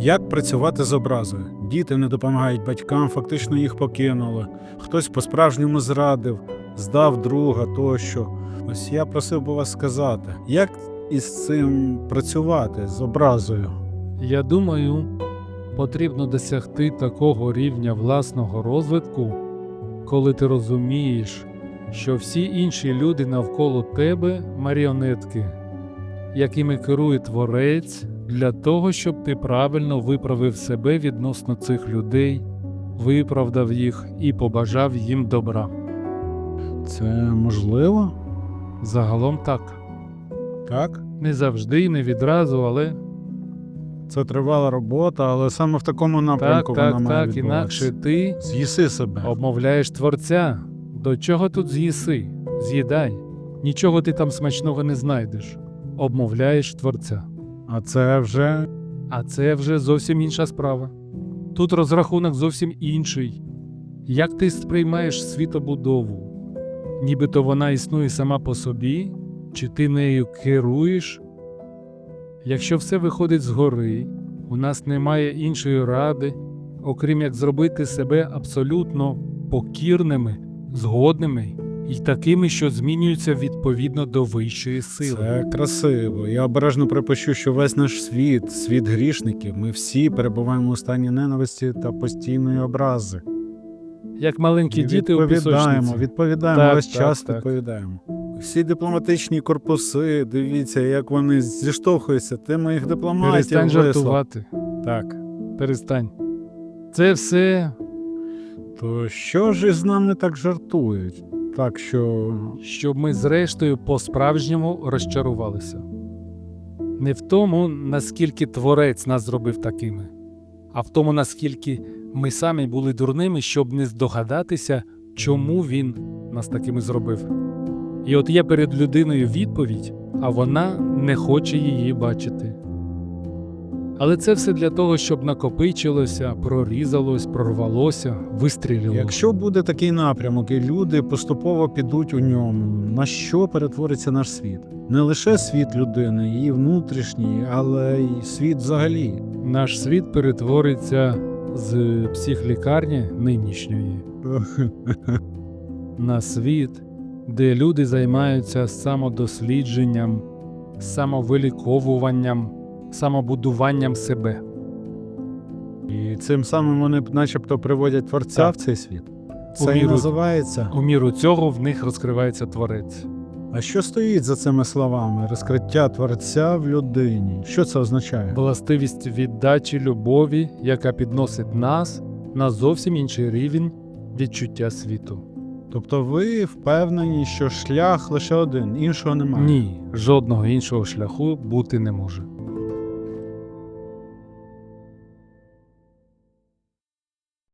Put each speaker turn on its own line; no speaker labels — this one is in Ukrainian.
Як працювати з образою? Діти не допомагають батькам, фактично їх покинули. Хтось по-справжньому зрадив, здав друга тощо. Ось я просив би вас сказати, як із цим працювати з образою?
Я думаю, потрібно досягти такого рівня власного розвитку, коли ти розумієш, що всі інші люди навколо тебе маріонетки, якими керує творець для того, щоб ти правильно виправив себе відносно цих людей, виправдав їх і побажав їм добра.
Це можливо?
Загалом так.
Так?
Не завжди і не відразу, але
Це тривала робота, але саме в такому
так,
напрямку вона
так,
має
так, інакше ти
З'їси себе.
Обмовляєш творця. До чого тут з'їси? З'їдай. Нічого ти там смачного не знайдеш. Обмовляєш творця.
А це вже
А це вже зовсім інша справа. Тут розрахунок зовсім інший. Як ти сприймаєш світобудову? Нібито вона існує сама по собі, чи ти нею керуєш? Якщо все виходить згори, у нас немає іншої ради, окрім як зробити себе абсолютно покірними, згодними і такими, що змінюються відповідно до вищої сили.
Це красиво. Я обережно припущу, що весь наш світ, світ грішників, ми всі перебуваємо у стані ненависті та постійної образи.
Як маленькі діти у
відповідаємо,
пісочниці.
відповідаємо,
Так,
весь
так,
час
так.
відповідаємо. Всі дипломатичні корпуси, дивіться, як вони зіштовхуються. Ти моїх дипломатів
Перестань
вислав.
жартувати.
Так.
Перестань. Це все,
То що ж із нами так жартують? Так що
щоб ми зрештою по-справжньому розчарувалися. Не в тому, наскільки творець нас зробив такими, а в тому, наскільки ми самі були дурними, щоб не здогадатися, чому він нас такими зробив. І от є перед людиною відповідь, а вона не хоче її бачити. Але це все для того, щоб накопичилося, прорізалось, прорвалося, вистрілило.
Якщо буде такий напрямок, і люди поступово підуть у ньому, на що перетвориться наш світ? Не лише світ людини, її внутрішній, але й світ взагалі.
Наш світ перетвориться з психлікарні нинішньої на світ, де люди займаються самодослідженням, самовиліковуванням, самобудуванням себе.
І цим самим вони начебто приводять творця
Так.
в цей світ.
У
Це і називається.
У міру цього в них розкривається творець.
А що стоїть за цими словами? Розкриття творця в людині. Що це означає?
Властивість віддачі любові, яка підносить нас на зовсім інший рівень відчуття світу.
Тобто ви впевнені, що шлях лише один, іншого немає.
Ні, жодного іншого шляху бути не може.